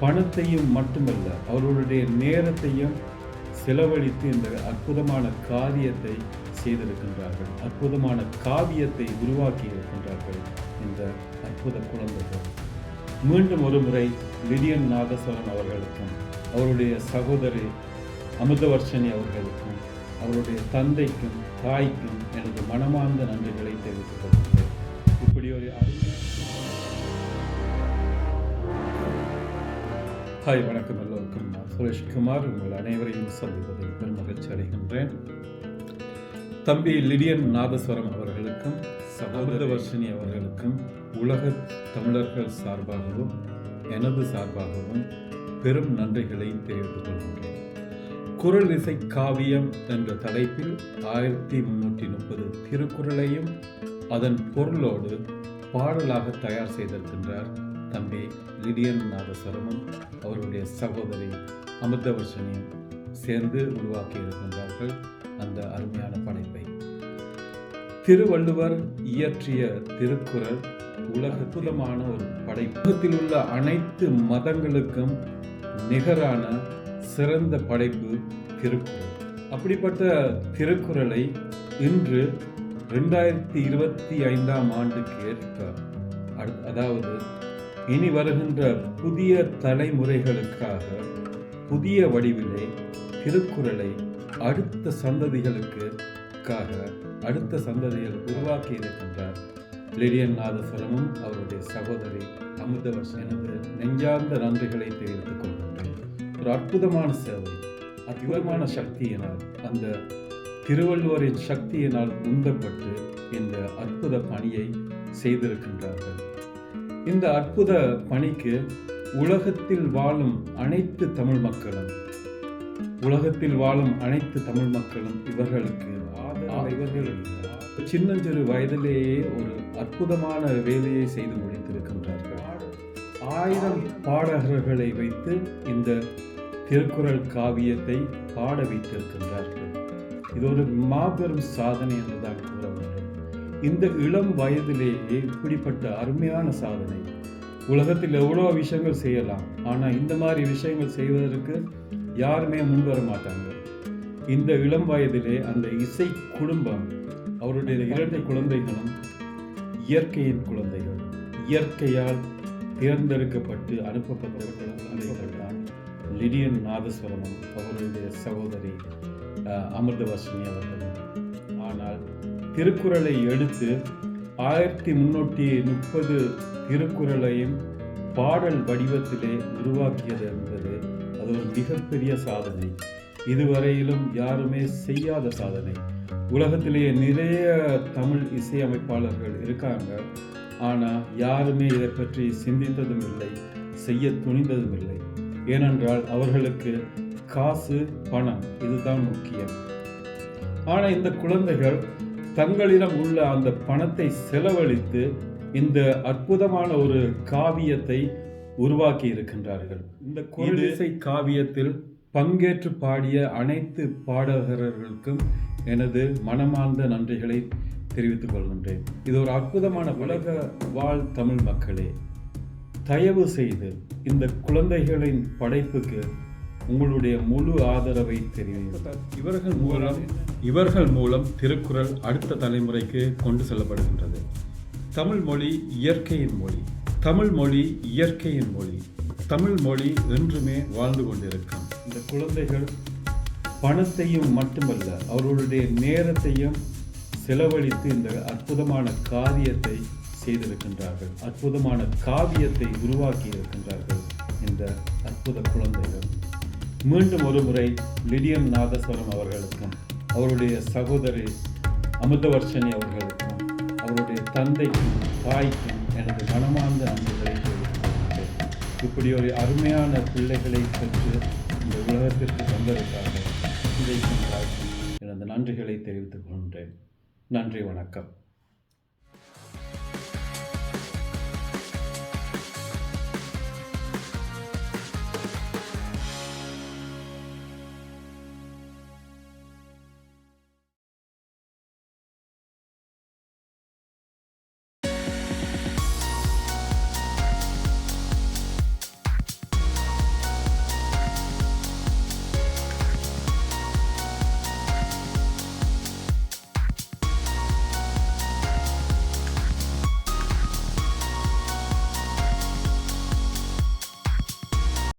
பணத்தையும் மட்டுமல்ல அவர்களுடைய நேரத்தையும் செலவழித்து இந்த அற்புதமான காரியத்தை செய்திருக்கின்றார்கள். அற்புதமான காவியத்தை உருவாக்கி இருக்கின்றார்கள் இந்த அற்புத குழந்தைகள். மீண்டும் ஒரு முறை விடியன் நாகசவன் அவர்களுக்கும் அவருடைய சகோதரி அமிர்தவர்ஷினி அவர்களுக்கும் அவருடைய தந்தைக்கும் தாய்க்கும் எனது மனமார்ந்த நன்றிகளை தெரிவித்துக் கொள்கிறேன் ஹாய் வணக்கம் எல்லோருக்கும். நான் சுரேஷ்குமார் உங்கள் அனைவரையும் சந்திப்பதில் பெரும் மகிழ்ச்சி அடைகின்றேன். தம்பி லிடியன் நாதஸ்வரம் அவர்களுக்கும் சகோதரவர்ஷினி அவர்களுக்கும் உலக தமிழர்கள் சார்பாகவும் எனது சார்பாகவும் பெரும் நன்றிகளை தெரிவித்துக் கொள்கின்றேன். குரல் இசை காவியம் என்ற தலைப்பில் ஆயிரத்தி முன்னூற்றி முப்பது திருக்குறளையும் அதன் பொருளோடு பாடலாக தயார் செய்திருக்கின்றார் தம்பி லிடியன் நாதஸ்வரமும் அவருடைய சகோதரி அமிர்தவர்ஷனியும் சேர்ந்து உருவாக்கி இருக்கின்றார்கள் அந்த அருமையான படைப்பை. திருவள்ளுவர் இயற்றிய திருக்குறள் உலக அற்புதமான ஒரு படைப்பத்தில் உள்ள அனைத்து மதங்களுக்கும் நிகரான சிறந்த படைப்பு திருக்குறள். அப்படிப்பட்ட திருக்குறளை இன்று ரெண்டாயிரத்தி இருபத்தி ஐந்தாம் ஆண்டுக்கு ஏற்ப அடு- அதாவது இனி வருகின்ற புதிய தலைமுறைகளுக்காக புதிய வடிவிலே திருக்குறளை அடுத்த சந்ததிகளுக்குக்காக அடுத்த சந்ததிகள் உருவாக்கி இருக்கின்றார் லிடியன் நாதஸ்வரமும் அவருடைய சகோதரி அமிர்தவர்ஷன் எனது நெஞ்சார்ந்த நன்றிகளை தெரிவித்துக் கொள்கின்றேன். ஒரு அற்புதமான சேவை அற்புதமான சக்தியினால் அந்த திருவள்ளுவரின் சக்தியினால் உந்தப்பட்டு இந்த அற்புத பணியை செய்திருக்கின்றார்கள். இந்த அற்புத பணிக்கு உலகத்தில் வாழும் அனைத்து தமிழ் மக்களும் உலகத்தில் வாழும் அனைத்து தமிழ் மக்களும் இவர்களுக்கு இவர்கள் சின்னஞ்சிறு வயதிலேயே ஒரு அற்புதமான வேலையை செய்து முடித்திருக்கின்றார்கள். ஆயிரம் பாடகர்களை வைத்து இந்த திருக்குறள் காவியத்தை பாட வைத்திருக்கின்றார்கள். இது ஒரு மாபெரும் சாதனை என்றுதான் இந்த இளம் வயதிலேயே இப்படிப்பட்ட அருமையான சாதனை. உலகத்தில் எவ்வளோ விஷயங்கள் செய்யலாம் ஆனால் இந்த மாதிரி விஷயங்கள் செய்வதற்கு யாருமே முன் வர மாட்டாங்க. இந்த இளம் வயதிலே அந்த இசை குடும்பம் அவருடைய இரண்டு குழந்தைகளும் இயற்கையின் குழந்தைகள் இயற்கையால் தேர்ந்தெடுக்கப்பட்டு அனுப்பப்பட்ட குழந்தைகள் தான் லிடியன் நாதஸ்வரமும் அவருடைய சகோதரி அஹ், அமிர்தவர்ஷினி அவர்களும் திருக்குறளை எடுத்து ஆயிரத்தி முன்னூற்றி முப்பது திருக்குறளையும் பாடல் வடிவத்திலே உருவாக்கியது என்பது அது ஒரு மிகப்பெரிய சாதனை. இதுவரையிலும் யாருமே செய்யாத சாதனை. உலகத்திலேயே நிறைய தமிழ் இசையமைப்பாளர்கள் இருக்காங்க. ஆனால் யாருமே இதை பற்றி சிந்தித்ததும் இல்லை செய்ய துணிந்ததும் இல்லை. ஏனென்றால் அவர்களுக்கு காசு பணம் இதுதான் முக்கியம். ஆனால் இந்த குழந்தைகள் தங்களிடம் உள்ள அந்த பணத்தை செலவழித்து இந்த அற்புதமான ஒரு காவியத்தை உருவாக்கி இருக்கின்றார்கள். இந்த குரலிசை காவியத்தில் பங்கேற்று பாடிய அனைத்து பாடகர்களுக்கும் எனது மனமார்ந்த நன்றிகளை தெரிவித்துக் கொள்கின்றேன். இது ஒரு அற்புதமான உலக வாழ் தமிழ் மக்களே தயவு செய்து இந்த குழந்தைகளின் படைப்புக்கு உங்களுடைய முழு ஆதரவை தெரிவிங்கள் இவர்கள் மூலம் இவர்கள் மூலம் திருக்குறள் அடுத்த தலைமுறைக்கு கொண்டு செல்லப்படுகின்றது. தமிழ் மொழி இயற்கையின் மொழி. தமிழ் மொழி இயற்கையின் மொழி. தமிழ் மொழி என்றுமே வாழ்ந்து கொண்டிருக்கும். இந்த குழந்தைகள் பணத்தையும் மட்டுமல்ல அவர்களுடைய நேரத்தையும் செலவழித்து இந்த அற்புதமான காரியத்தை செய்திருக்கின்றார்கள். அற்புதமான காவியத்தை உருவாக்கி இருக்கின்றார்கள் இந்த அற்புத குழந்தைகள். மீண்டும் ஒரு முறை லிடியம் நாதஸ்வரம் அவர்களுக்கும் அவருடைய சகோதரி அமிர்தவர்ஷனி அவர்களுக்கும் அவருடைய தந்தைக்கும் தாய்க்கும் எனது மனமார்ந்த நன்றிகளை இப்படி ஒரு அருமையான பிள்ளைகளை பெற்று இந்த உலகத்திற்கு தந்ததற்காக தந்தைக்கும் தாய்க்கும் எனது நன்றிகளை தெரிவித்துக் கொண்டேன் நன்றி வணக்கம்.